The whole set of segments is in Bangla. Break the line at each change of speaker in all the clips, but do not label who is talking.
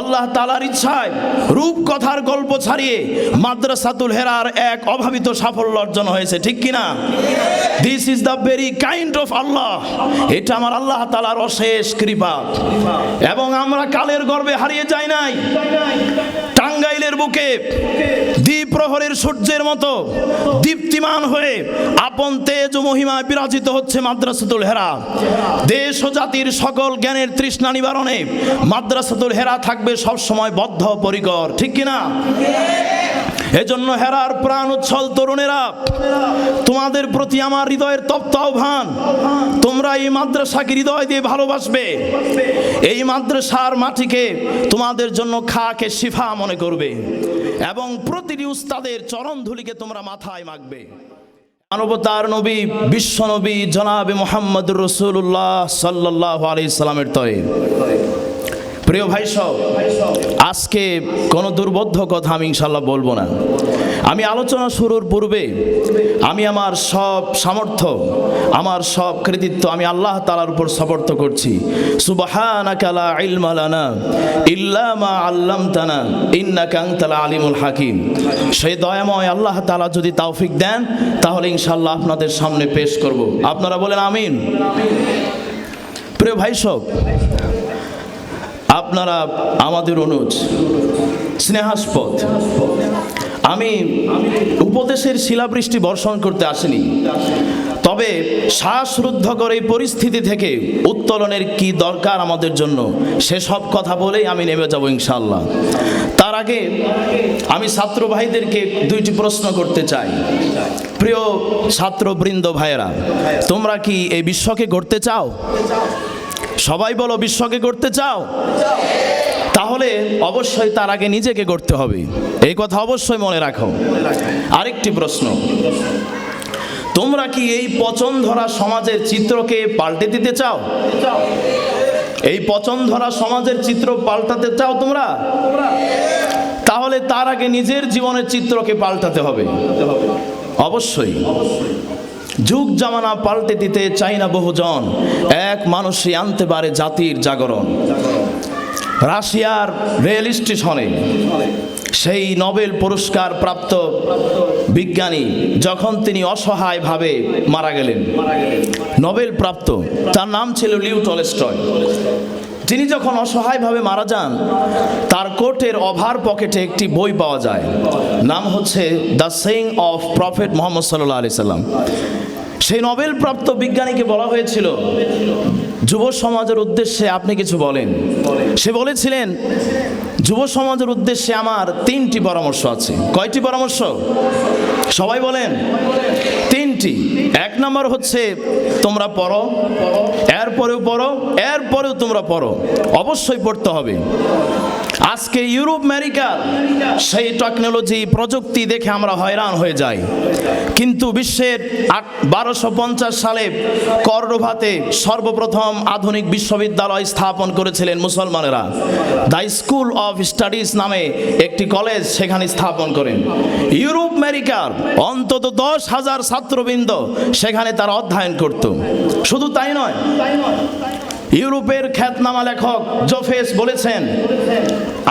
আল্লাহ তালার ইচ্ছায় রূপকথার গল্প ছাড়িয়ে মাদ্রাসাতুল হেরার এক অভাবিত সাফল্য অর্জন হয়েছে, ঠিক কিনা? This is the very kind of Allah এটা আমার আল্লাহ তালার অশেষ কৃপা। এবং আমরা কালের গর্বে হারিয়ে যাই নাই। টাঙ্গাইলের বুকে দ্বীপ প্রহরের সূর্যের মতো দীপ্তিমান হয়ে আপন তেজ মহিমা বিরাজিত হচ্ছে মাদ্রাসাতুল হেরা। দেশ ও জাতির সকল জ্ঞানের তৃষ্ণা নিবারণে মাদ্রাসাতুল হেরা থাকবে সবসময় বদ্ধ পরিকর ঠিক কিনা? এজন্য হেরার প্রাণ উচ্ছল তরুণেরা, তোমাদের প্রতি আমার হৃদয়ের তপ্ত আহ্বান, তোমরা এই মাদ্রাসাকে হৃদয় দিয়ে ভালোবাসবে। এই মাদ্রাসার মাটিকে তোমাদের জন্য খাকে শিফা মনে করবে এবং প্রতিটি উস্তাদের চরণ ধুলিকে তোমরা মাথায় মাখবে। মানবতার নবী, বিশ্ব নবী জনাবে মোহাম্মদ রসুল্লাহ সাল্লাহ আলি তয়ে প্রিয় ভাই সব, আজকে কোনো দুর্বোধ্য কথা আমি ইনশাল্লাহ বলব না। আমি আলোচনা শুরুর পূর্বে আমি আমার সব সামর্থ্য, আমার সব কৃতিত্ব আমি আল্লাহ তালার উপর সমর্থ করছি। সুবাহানাকালা ইলমালানা ইল্লামা ইন্নাকা আনতাল আলিমুল হাকিম। সেই দয়াময় আল্লাহ তালা যদি তাওফিক দেন, তাহলে ইনশাল্লাহ আপনাদের সামনে পেশ করব। আপনারা বলেন আমিন। প্রিয় ভাই সব আপনারা আমাদের অনুজ, স্নেহাস্পদ। আমি উপদেশের শিলাবৃষ্টি বর্ষণ করতে আসিনি। তবে শ্বাসরুদ্ধ করে এই পরিস্থিতি থেকে উত্তোলনের কি দরকার আমাদের জন্য, সেসব কথা বলেই আমি নেমে যাব ইনশাল্লাহ তার আগে আমি ছাত্র ভাইদেরকে দুইটি প্রশ্ন করতে চাই। প্রিয় ছাত্রবৃন্দ ভাইয়েরা, তোমরা কি এই বিশ্বকে গড়তে চাও? সবাই বলো, বিশ্বকে করতে চাও? তাহলে অবশ্যই তার আগে নিজেকে করতে হবে। এই কথা অবশ্যই মনে রাখো। আরেকটি প্রশ্ন। তোমরা কি এই পচন ধরা সমাজের চিত্রকে পাল্টে দিতে চাও? এই পচন ধরা সমাজের চিত্র পাল্টাতে চাও তোমরা? তাহলে তার আগে নিজের জীবনের চিত্রকে পাল্টাতে হবে। অবশ্যই। যুগ জামানা পাল্টে দিতে চাই না বহুজন। এক মানুষই আনতে পারে জাতির জাগরণ। রাশিয়ার রেল স্টেশনে সেই নোবেল পুরস্কার প্রাপ্ত বিজ্ঞানী যখন তিনি অসহায়ভাবে মারা গেলেন, নোবেল প্রাপ্ত, তার নাম ছিল লিউ টলস্টয়। তিনি যখন অসহায়ভাবে মারা যান, তার কোটের অভার পকেটে একটি বই পাওয়া যায়। নাম হচ্ছে the saying of prophet Mohammad সাল্লাহ আলি সাল্লাম। সেই নোবেল প্রাপ্ত বিজ্ঞানীকে বলা হয়েছিল, যুব সমাজের উদ্দেশ্যে আপনি কিছু বলেন। সে বলেছিলেন, যুব সমাজের উদ্দেশ্যে আমার তিনটি পরামর্শ আছে। কয়টি পরামর্শ? সবাই বলেন তিনটি এক নম্বর হচ্ছে তোমরা পড়ো এরপরেও পড়ো এরপরেও তোমরা পড়ো। অবশ্যই পড়তে হবে। আজকে ইউরোপ আমেরিকার সেই টেকনোলজি প্রযুক্তি দেখে আমরা হয়রান হয়ে যাই। কিন্তু বিশ্বের আট, বারোশো পঞ্চাশ সালে কর্ডোভাতে সর্বপ্রথম আধুনিক বিশ্ববিদ্যালয় স্থাপন করেছিলেন মুসলমানেরা। দ্য স্কুল অফ স্টাডিজ নামে একটি কলেজ সেখানে স্থাপন করেন। ইউরোপ আমেরিকার অন্তত দশ হাজার ছাত্রবৃন্দ সেখানে তারা অধ্যয়ন করত। শুধু তাই নয় ইউরোপের খ্যাতনামা লেখক জোফেস বলেছেন,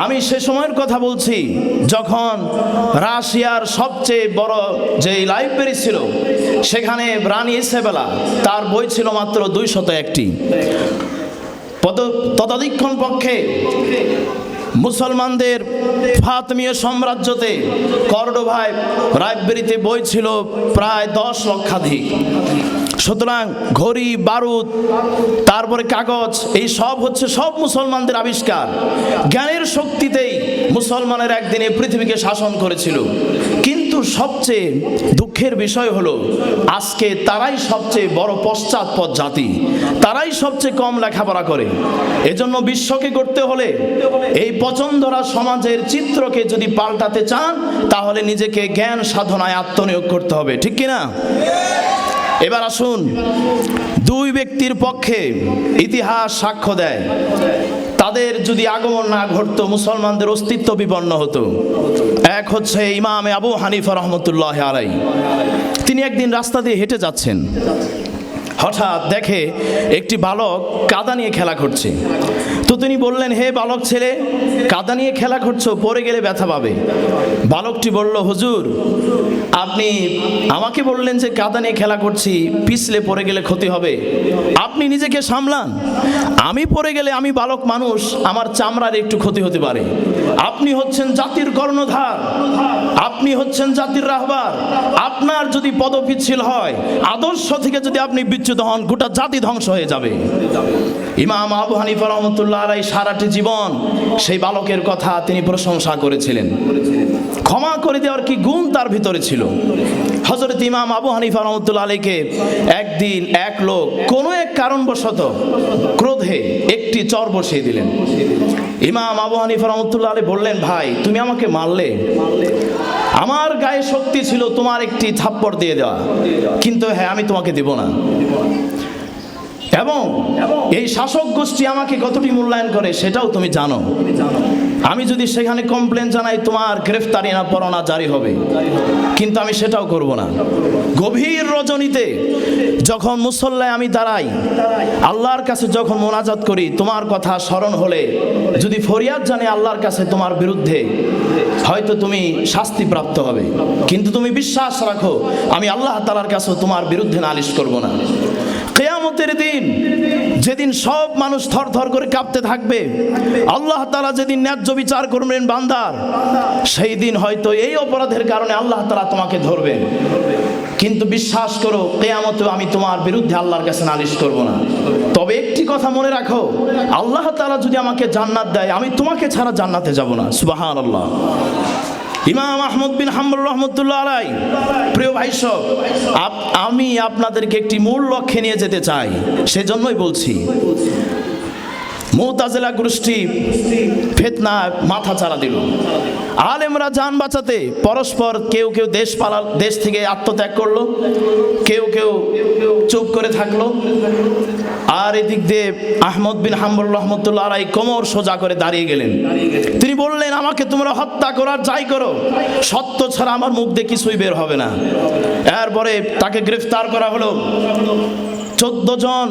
আমি সে সময়ের কথা বলছি যখন রাশিয়ার সবচেয়ে বড় যে লাইব্রেরি ছিল, সেখানে রানী ইসেবেলা তার বই ছিল মাত্র দুইশত একটি। ততোধিক্ষণ পক্ষে মুসলমানদের ফাতমীয় সাম্রাজ্যতে কর্ডোভায় লাইব্রেরিতে বই ছিল প্রায় দশ লক্ষাধিক। সুতরাং ঘড়ি, বারুদ, তারপরে কাগজ, এই সব হচ্ছে সব মুসলমানদের আবিষ্কার। জ্ঞানের শক্তিতেই মুসলমানের একদিনে পৃথিবীকে শাসন করেছিল। কিন্তু সবচেয়ে দুঃখের বিষয় হলো, আজকে তারাই সবচেয়ে বড় পশ্চাৎপদ জাতি। তারাই সবচেয়ে কম লেখাপড়া করে। এজন্য বিশ্বকে করতে হলে এই পচন ধরা সমাজের চিত্রকে যদি পাল্টাতে চান, তাহলে নিজেকে জ্ঞান সাধনায় আত্মনিয়োগ করতে হবে। ঠিক কিনা? এবার আসুন, দুই ব্যক্তির পক্ষে ইতিহাস সাক্ষ্য দেয়। তাদের যদি আগমন না ঘটতো, মুসলমানদের অস্তিত্ব বিপন্ন হতো। এক হচ্ছে ইমামে আবু হানিফা রহমতুল্লাহ আলাই। তিনি একদিন রাস্তা দিয়ে হেঁটে যাচ্ছেন। হঠাৎ দেখে একটি বালক কাদা নিয়ে খেলা করছে। তো তিনি বললেন, হে বালক ছেলে, কাদা নিয়ে খেলা করছ পরে গেলে ব্যথা পাবে। বালকটি বলল, হুজুর, আপনি আমাকে বললেন যে কাদা নিয়ে খেলা করছি, পিছলে পরে গেলে ক্ষতি হবে। আপনি নিজেকে সামলান। আমি পরে গেলে আমি বালক মানুষ, আমার চামড়ার একটু ক্ষতি হতে পারে। আপনি হচ্ছেন জাতির কর্ণধার। আপনি হচ্ছেন জাতির রাহবার। আপনার যদি পদপিচ্ছিল হয়, আদর্শ থেকে যদি আপনি বিচ্যুত হন, গোটা জাতি ধ্বংস হয়ে যাবে। ইমাম আবু হানিফা রহমতুল্লাহ আলাই সারাটি জীবন সেই বালকের কথা তিনি প্রশংসা করেছিলেন। ক্ষমা করে দেওয়ার কি গুণ তার ভিতরে ছিল? হজরত ইমাম আবু হানিফা রহমতুল্লাহ আলীকে একদিন এক লোক কোনো এক কারণবশত ক্রোধে একটি চর বসিয়ে দিলেন। ইমাম আবু হানিফা রহমতুল্লাহ আলী বললেন, ভাই, তুমি আমাকে মারলে। আমার গায়ে শক্তি ছিল তোমার একটি থাপ্পড় দিয়ে দেওয়া। কিন্তু হ্যাঁ আমি তোমাকে দেব না। এবং এই শাসক গোষ্ঠী আমাকে কতটি মূল্যায়ন করে সেটাও তুমি জানো। আমি যদি সেখানে কমপ্লেন জানাই, তোমার গ্রেফতারি না, পরোয়ানা জারি হবে। কিন্তু আমি সেটাও করব না। গভীর রজনীতে যখন মুসল্লায় আমি দাঁড়াই, আল্লাহর কাছে যখন মোনাজাত করি, তোমার কথা স্মরণ হলে, যদি ফরিয়াদ জানে আল্লাহর কাছে তোমার বিরুদ্ধে, হয়তো তুমি শাস্তি প্রাপ্ত হবে। কিন্তু তুমি বিশ্বাস রাখো, আমি আল্লাহ তালার কাছে তোমার বিরুদ্ধে নালিশ করব না। কেয়ামতের দিন যেদিন সব মানুষ থর থর করে কাঁপতে থাকবে, আল্লাহ তালা যেদিন ন্যায্য বিচার করবেন বান্দার, সেই দিন হয়তো এই অপরাধের কারণে আল্লাহ তালা তোমাকে ধরবেন। কিন্তু বিশ্বাস করো কেয়ামতে আমি তোমার বিরুদ্ধে আল্লাহর কাছে নালিশ করব না। তবে একটি কথা মনে রাখো, আল্লাহ তালা যদি আমাকে জান্নাত দেয়, আমি তোমাকে ছাড়া জান্নাতে যাব না। সুবাহান আল্লাহ ইমাম আহমদ বিন হাম্বুর রহমতুল্লাহ আলাই, প্রিয় ভাই সব আমি আপনাদেরকে একটি মূল লক্ষ্যে নিয়ে যেতে চাই, সেজন্যই বলছি। মোতাজেলা গোষ্ঠী ফেতনা মাথা চারা দিল। আলেমরা যান বাঁচাতে পরস্পর কেউ কেউ দেশ পালা, দেশ থেকে আত্মত্যাগ করল, কেউ কেউ চুপ করে থাকল। আর এদিক দিয়ে আহমদ বিন হাম্বুর রহমতুল্লাহ আলাই কোমর সোজা করে দাঁড়িয়ে গেলেন। তিনি বললেন, আমাকে তোমরা হত্যা করার যাই করো। সত্য ছাড়া আমার মুখ দিয়ে কিছুই বের হবে না। এরপরে তাকে গ্রেফতার করা হলো। চোদ্দ জন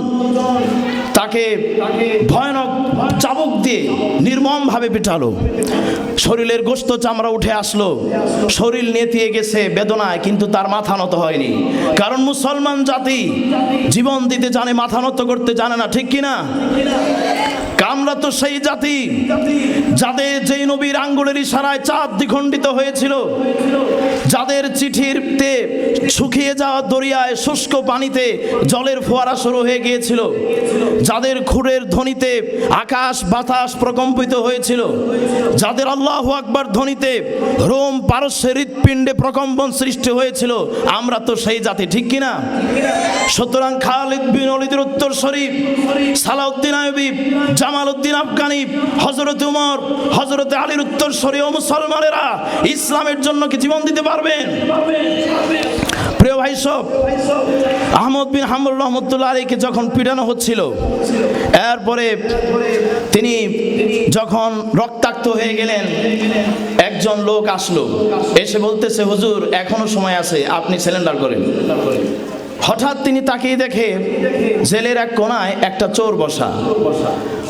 তাকে ভয়ানক চাবুক দিয়ে নির্মমভাবে পিটালো। শরীরের গোস্ত চামড়া উঠে আসলো। শরীর নেতিয়ে গেছে বেদনায়, কিন্তু তার মাথা নত হয়নি। কারণ মুসলমান জাতি জীবন দিতে জানে, মাথা নত করতে জানে না, ঠিক কিনা? কামরা তো সেই জাতি যাদের যেই নবীর আঙ্গুলের ইশারায় চাঁদ দ্বিখণ্ডিত হয়েছিল। যাদের চিঠিরতে শুকিয়ে যাওয়া দরিয়ায় শুষ্ক পানিতে জলের ফোয়ারা শুরু হয়ে গিয়েছিল, যাদের খুরের ধ্বনিতে আকাশ বাতাস প্রকম্পিত হয়েছিল, যাদের আল্লাহ আকবার ধ্বনিতে রোম পারস্যের হৃৎপিণ্ডে প্রকম্পন সৃষ্টি হয়েছিল, আমরা তো সেই জাতি, ঠিক কিনা? সুতরাং খালিদ বিন অলিদের উত্তর শরীফ, সালাউদ্দিন আয়বি জামাল উদ্দিন আফগানি হজরত উমর হজরত আলীর উত্তর ও মুসলমানেরা ইসলামের জন্য কি জীবন দিতে পারবেন? প্রিয় ভাই সব, আহমদ বিন হামুল রহমতুল্লাহ আলীকে যখন পিটানো হচ্ছিল, এরপরে তিনি যখন রক্তাক্ত হয়ে গেলেন, একজন লোক আসলো, এসে বলতেছে, হুজুর, এখনও সময় আছে, আপনি সিলিন্ডার করেন। হঠাৎ তিনি তাকিয়ে দেখে, জেলের এক কোনায় একটা চোর বসা।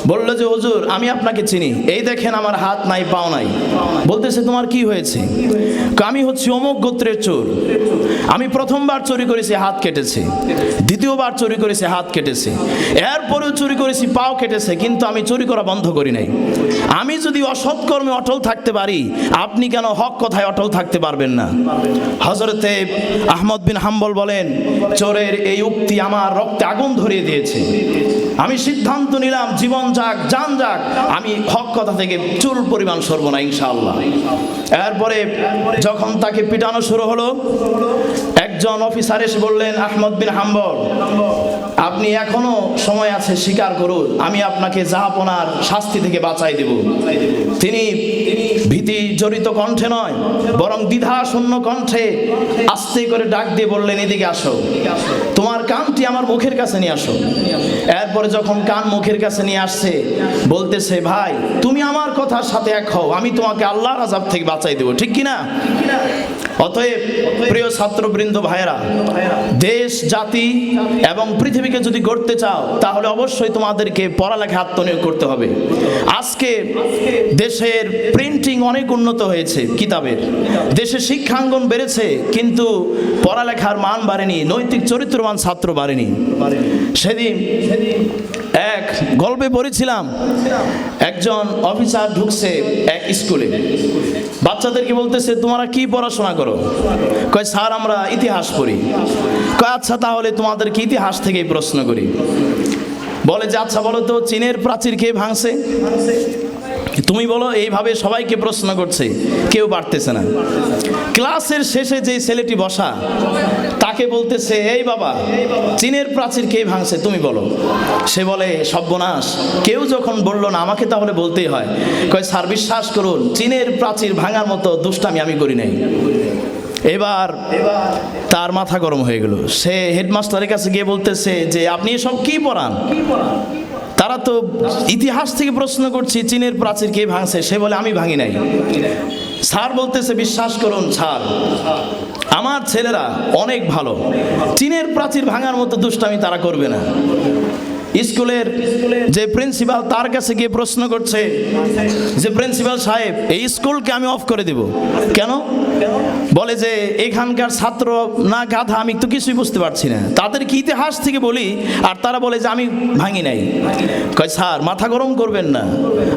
বলল যে, হুজুর, আমি আপনাকে চিনি। এই দেখেন আমার হাত নাই, পাও নাই। বলতেছে, তোমার কি হয়েছে? আমি হচ্ছি অমুক গোত্রের চোর। আমি প্রথমবার চুরি করেছি, হাত কেটেছে। দ্বিতীয়বার চুরি করেছি, হাত কেটেছে। এরপরেও চুরি করেছি, পাও কেটেছে, কিন্তু আমি চুরি করা বন্ধ করি নাই। আমি যদি অসৎকর্মে অটল থাকতে পারি, আপনি কেন হক কথায় অটল থাকতে পারবেন না? হজরতে আহমদ বিন হাম্বল বলেন, চোরের এই উক্তি আমার রক্তে আগুন ধরিয়ে দিয়েছে। আমি সিদ্ধান্ত নিলাম, জীবন যাক, যান যাক। আমি হক কথা থেকে চুল পরিমাণ সরব না, ইনশাআল্লাহ। এরপরে যখন তাকে পিটানো শুরু হলো, একজন অফিসার এসে বললেন, আহমদ বিন হাম্বল আপনি এখনও সময় আছে স্বীকার করুন, আমি আপনাকে জাহাপনার শাস্তি থেকে বাঁচাই দেব। তিনি ভীতি জড়িত কণ্ঠে নয়, বরং দ্বিধা শূন্য কণ্ঠে আস্তে করে ডাক দিয়ে বললেন, এদিকে আসো। তোমার কানটি আমার মুখের কাছে নিয়ে আসো। এরপরে যখন কান মুখের কাছে নিয়ে আসছে, বলতেছে, ভাই, তুমি আমার কথার সাথে এক হও, আমি তোমাকে আল্লাহর আজাব থেকে বাঁচাই দেবো। ঠিক কিনা? অতএব প্রিয় ছাত্রবৃন্দ ভাইয়েরা, দেশ, জাতি এবং পৃথিবীকে যদি গড়তে চাও, তাহলে অবশ্যই তোমাদেরকে পড়ালেখা আত্মনিয়োগ করতে হবে। আজকে দেশের প্রিন্টিং অনেক উন্নত হয়েছে কিতাবের। দেশে শিক্ষাঙ্গন বেড়েছে, কিন্তু পড়ালেখার মান বাড়েনি, নৈতিক চরিত্রবান ছাত্র বাড়েনি। সেদিন এক গল্পে পড়েছিলাম, একজন অফিসার ঢুকছে এক স্কুলে। বাচ্চাদেরকে বলতেছে, তোমরা কি পড়াশোনা করো? কয়, স্যার, আমরা ইতিহাস পড়ি। কয় আচ্ছা তাহলে তোমাদেরকে ইতিহাস থেকেই প্রশ্ন করি। বলে যে আচ্ছা বলো তো, চীনের প্রাচীর কে ভাঙছে? তুমি বলো, এইভাবে সবাইকে প্রশ্ন করছে, কেউ পারতেছে না। ক্লাসের শেষে যে ছেলেটি বসা তাকে বলতেছে, এই বাবা, চীনের প্রাচীর কে ভাঙছে, তুমি বলো। সে বলে, সর্বনাশ। কেউ যখন বলল না, আমাকে তাহলে বলতেই হয়। কয়, স্যার, বিশ্বাস করুন, চীনের প্রাচীর ভাঙার মতো দুষ্টামি আমি করি নাই। এবার তার মাথা গরম হয়ে গেল। সে হেডমাস্টারের কাছে গিয়ে বলতেছে যে, আপনি এসব কি পড়ান? তারা তো ইতিহাস থেকে প্রশ্ন করছি, চীনের প্রাচীর কে ভাঙছে? সে বলে, আমি ভাঙি নাই। স্যার বলতেছে, বিশ্বাস করুন, স্যার। আমার ছেলেরা অনেক ভালো। চীনের প্রাচীর ভাঙার মতো দুষ্টামি তারা করবে না। স্কুলের যে প্রিন্সিপাল তার কাছে গিয়ে প্রশ্ন করছে যে প্রিন্সিপাল সাহেব, এই স্কুলকে আমি অফ করে দেব। কেন? বলে যে, এখানকার ছাত্র না গাধা, আমি তো কিছুই বুঝতে পারছি না। তাদের কি ইতিহাস থেকে বলি, আর তারা বলে যে, আমি ভাঙি নাই। কয়, স্যার, মাথা গরম করবেন না।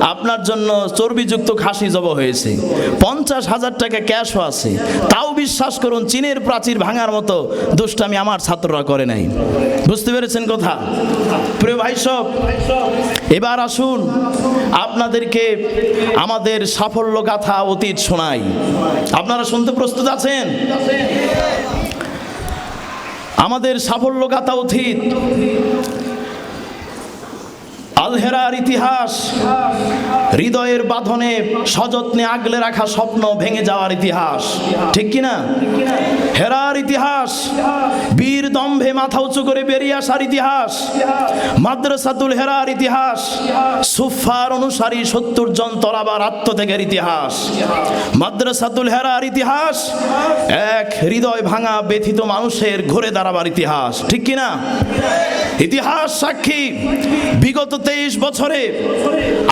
আপনার জন্য চর্বিযুক্ত খাসি জব হয়েছে। পঞ্চাশ হাজার টাকা ক্যাশও আছে। তাও বিশ্বাস করুন, চীনের প্রাচীর ভাঙার মতো দুষ্টামি আমার ছাত্ররা করে নাই। বুঝতে পেরেছেন কথা? প্রিয় ভাই সব, এবার আসুন আপনাদেরকে আমাদের সাফল্য গাথা অতীত শোনাই। আপনারা শুনতে প্রস্তুত আছেন? আমাদের সাফল্য গাথা অতীত আলহেরার ইতিহাস, হৃদয়ের বাঁধনে সযত্নে আগলে রাখা স্বপ্ন ভেঙে যাওয়ার ইতিহাস। ঠিক কি না হেরার ইতিহাস, বীর দম্ভে মাথা উঁচু করে বেরিয়ে আসার ইতিহাস। মাদ্রাসাতুল হেরার ইতিহাস সুফার অনুসারী সত্তর জন তরাবার আত্মত্যাগের ইতিহাস। মাদ্রাসাতুল হেরার ইতিহাস, এক হৃদয় ভাঙা ব্যথিত মানুষের ঘুরে দাঁড়াবার ইতিহাস। ঠিক কি না ইতিহাস সাক্ষী, বিগত তেইশ বছরে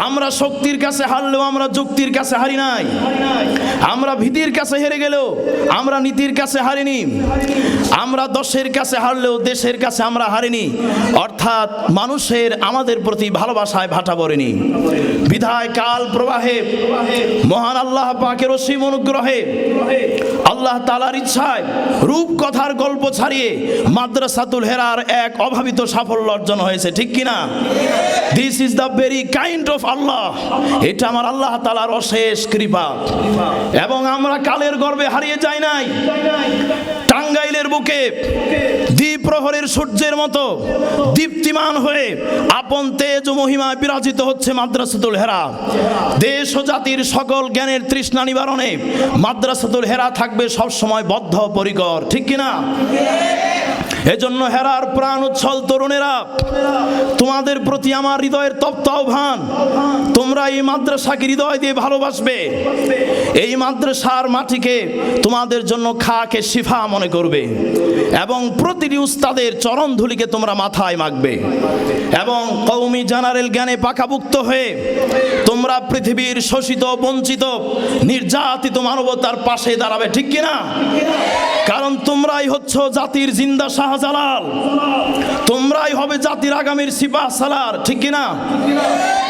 আমরা শক্তির কাছে হারলেও আমরা যুক্তির কাছে হারি নাই। আমরা ভীতির কাছে হেরে গেলেও আমরা নীতির কাছে হারিনি। আমরা দশের কাছে হারলেও দেশের কাছে আমরা হারিনি। অর্থাৎ মানুষের আমাদের প্রতি ভালোবাসায় ভাটা পড়েনি। বিধায় কাল প্রবাহে মহান আল্লাহ পাকের অসীম অনুগ্রহে আল্লাহ তালার ইচ্ছায় রূপকথার গল্প ছাড়িয়ে মাদ্রাসাতুল হেরার এক অভাবিত সাফল্য অর্জন হয়েছে, ঠিক কিনা? This is the very kind of Allah এটা আমার আল্লাহ তালার অশেষ কৃপা। এবং আমরা কালের গর্বে হারিয়ে যাই নাই। টাঙ্গাইলের বুকে দ্বীপ্রহরের সূর্যের মতো দীপ্তিমান হয়ে আপন তেজ ও মহিমায় বিরাজিত হচ্ছে মাদ্রাসাতুল হেরা। দেশ ও জাতির সকল জ্ঞানের তৃষ্ণা নিবারণে মাদ্রাসাতুল হেরা থাকবে সবসময় বদ্ধ পরিকর ঠিক কিনা? এজন্য হেরার প্রাণ উচ্ছল তরুণেরা, তোমাদের প্রতি আমার হৃদয়ের তপ্ত আহ্বান, তোমরা এই মাদ্রাসাকে হৃদয় দিয়ে ভালোবাসবে। এই মাদ্রাসার মাটিকে তোমাদের জন্য খাকে শিফা মনে করবে এবং প্রতিটি উস্তাদের চরণ ধুলিকে তোমরা মাথায় মাখবে এবং কৌমি জেনারেল জ্ঞানে পাকাভুক্ত হয়ে তোমরা পৃথিবীর শোষিত, বঞ্চিত, নির্যাতিত মানবতার পাশে দাঁড়াবে, ঠিক কিনা? কারণ তোমরাই হচ্ছ জাতির জিন্দা শাহজালাল। তোমরাই হবে জাতির আগামীর সিপাহ সালার, ঠিক কিনা?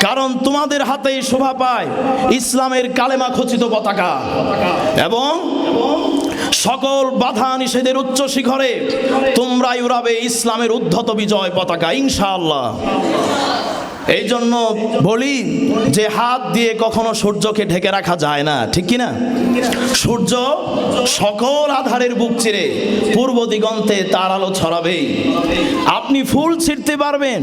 কারণ তোমাদের হাতেই শোভা পায় ইসলামের কালেমা খচিত পতাকা। এবং সকল বাধা নিষেধের উচ্চ শিখরে তোমরাই উড়াবে ইসলামের উদ্ধত বিজয় পতাকা, ইনশাআল্লাহ। এই জন্য বলি যে হাত দিয়ে কখনো সূর্যকে ঢেকে রাখা যায় না, ঠিক কি না সূর্য সকল আধারের বুক চিরে পূর্ব দিগন্তে তার আলো ছড়াবেই আপনি ফুল ছিঁড়তে পারবেন,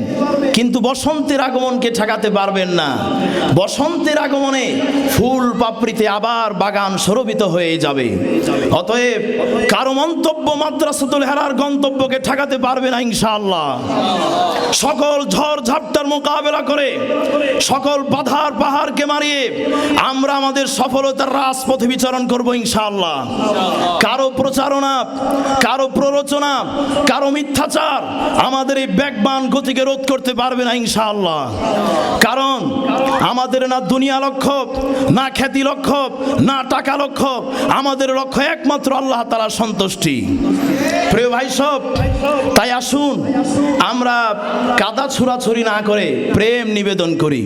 কিন্তু বসন্তের আগমনকে ঠেকাতে পারবেন না। বসন্তের আগমনে ফুল পাপড়িতে আবার বাগান সরবিত হয়ে যাবে। অতএব কারও মন্তব্য মাদ্রাসাতুল হেরার গন্তব্যকে ঠেকাতে পারবে না, ইনশাআল্লাহ। সকল ঝড় ঝাপটার মোকাবেলা মোকাবেলা করে, সকল বাধার পাহাড়কে মারিয়ে আমরা আমাদের সফলতার রাজপথে বিচরণ করব ইনশাআল্লাহ। কারও প্রচারণা, কারও প্ররোচনা, কারও মিথ্যাচার আমাদের এই ব্যাগবান গতিকে রোধ করতে পারবে না ইনশাআল্লাহ। কারণ আমাদের না দুনিয়া লক্ষ্য, না খ্যাতি লক্ষ্য, না টাকা লক্ষ্য, আমাদের লক্ষ্য একমাত্র আল্লাহ তালা সন্তুষ্টি। প্রিয় ভাই সব, তাই আসুন, আমরা কাদা ছুড়াছুরি না করে প্রেম নিবেদন করি।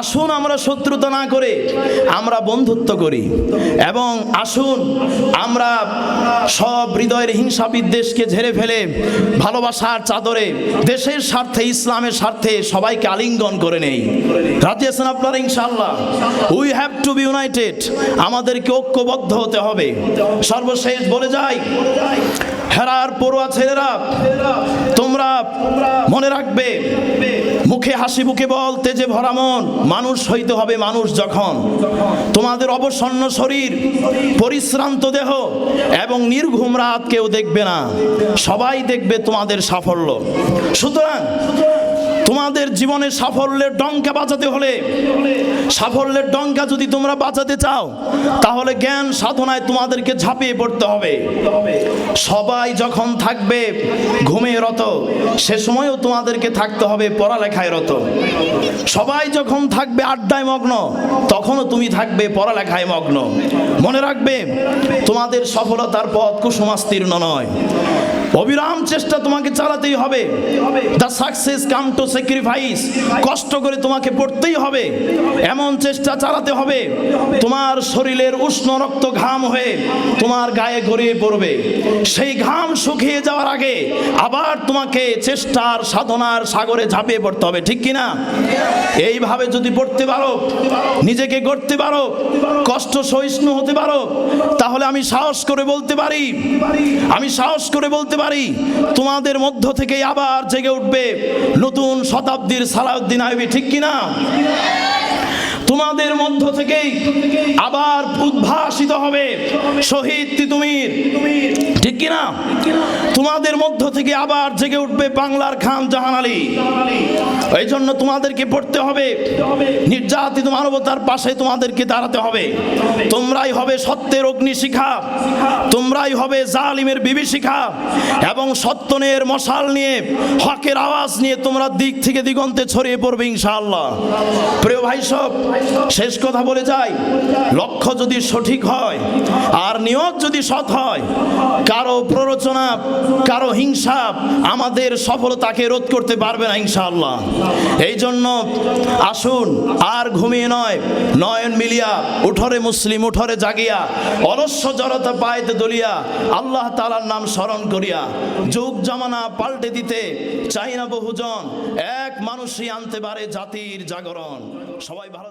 আসুন আমরা শত্রুতা না করে আমরা বন্ধুত্ব করি। এবং আসুন আমরা সব হৃদয়ের হিংসা বিদ্বেষকে ঝেড়ে ফেলে ভালোবাসার চাদরে দেশের স্বার্থে, ইসলামের স্বার্থে সবাইকে আলিঙ্গন করে নেই। রাজি আপনারা ইনশাল্লাহ we have to be united আমাদেরকে ঐক্যবদ্ধ হতে হবে। সর্বশেষ বলে যাই, হেরার পড়ুয়া ছেলেরা, তোমরা মনে রাখবে, মুখে হাসি মুখে বল তেজে ভরা মন, মানুষ হইতে হবে মানুষ যখন। তোমাদের অবসন্ন শরীর, পরিশ্রান্ত দেহ এবং নির্ঘুম রাত কেউ দেখবে না। সবাই দেখবে তোমাদের সাফল্য। সুতরাং তোমাদের জীবনে সাফল্যের ডঙ্কা বাঁচাতে হলে, সাফল্যের ডঙ্কা যদি তোমরা বাঁচাতে চাও, তাহলে জ্ঞান সাধনায় তোমাদেরকে ঝাঁপিয়ে পড়তে হবে। সবাই যখন থাকবে ঘুমে রত, সে সময়ও তোমাদেরকে থাকতে হবে পড়ালেখায় রত। সবাই যখন থাকবে আড্ডায় মগ্ন, তখনও তুমি থাকবে পড়ালেখায় মগ্ন। মনে রাখবে, তোমাদের সফলতার পথ কুসুমাস্তীর্ণ নয়। অবিরাম চেষ্টা তোমাকে চালাতেই হবে। The success come to sacrifice কষ্ট করে তোমাকে পড়তেই হবে। এমন চেষ্টা চালাতে হবে। তোমার শরীরের উষ্ণ রক্ত ঘাম হয়ে তোমার গায়ে গড়িয়ে পড়বে। সেই ঘাম শুকিয়ে যাওয়ার আগে আবার তোমাকে চেষ্টার সাধনার সাগরে ঝাঁপিয়ে পড়তে হবে। ঠিক কিনা? এইভাবে যদি পড়তে পারো, নিজেকে গড়তে পারো, কষ্ট সহিষ্ণু হতে পারো, তাহলে আমি সাহস করে বলতে পারি। আমি সাহস করে বলতে পারি তোমাদের মধ্য থেকে আবার জেগে উঠবে নতুন শতাব্দীর সালাউদ্দিন আইবি ঠিক কিনা? তোমাদের মধ্য থেকেই আবার উদ্ভাসিত হবে শহীদ তিতুমির। ঠিক কিনা? তোমাদের মধ্য থেকে আবার জেগে উঠবে বাংলার খান জাহান আলী। এই জন্য তোমাদেরকে পড়তে হবে, নির্যাতিত মানবতার পাশে তোমাদেরকে দাঁড়াতে হবে। তোমরাই হবে সত্যের অগ্নিশিখা, তোমরাই হবে জালিমের বিভীষিখা এবং সত্যনের মশাল নিয়ে, হকের আওয়াজ নিয়ে তোমরা দিক থেকে দিগন্তে ছড়িয়ে পড়বে ইনশাআল্লাহ। প্রিয় ভাই সব শেষ কথা বলে যাই। লক্ষ্য যদি সঠিক হয় আর নিয়ত যদি সৎ হয়, কারও প্ররোচনা, কারও হিংসা আমাদের সফলতাকে রোধ করতে পারবে না ইনশাআল্লাহ। এই জন্য আসুন, আর ঘুমিয়ে নয়, নয়ন মিলিয়া, উঠরে মুসলিম, উঠরে জাগিয়া অলস্য জড়তা পায়েতে দলিয়া, আল্লাহ তালার নাম স্মরণ করিয়া, যুগ জামানা পাল্টে দিতে চাই না বহুজন, এক মানুষই আনতে পারে জাতির জাগরণ। সবাই ভালো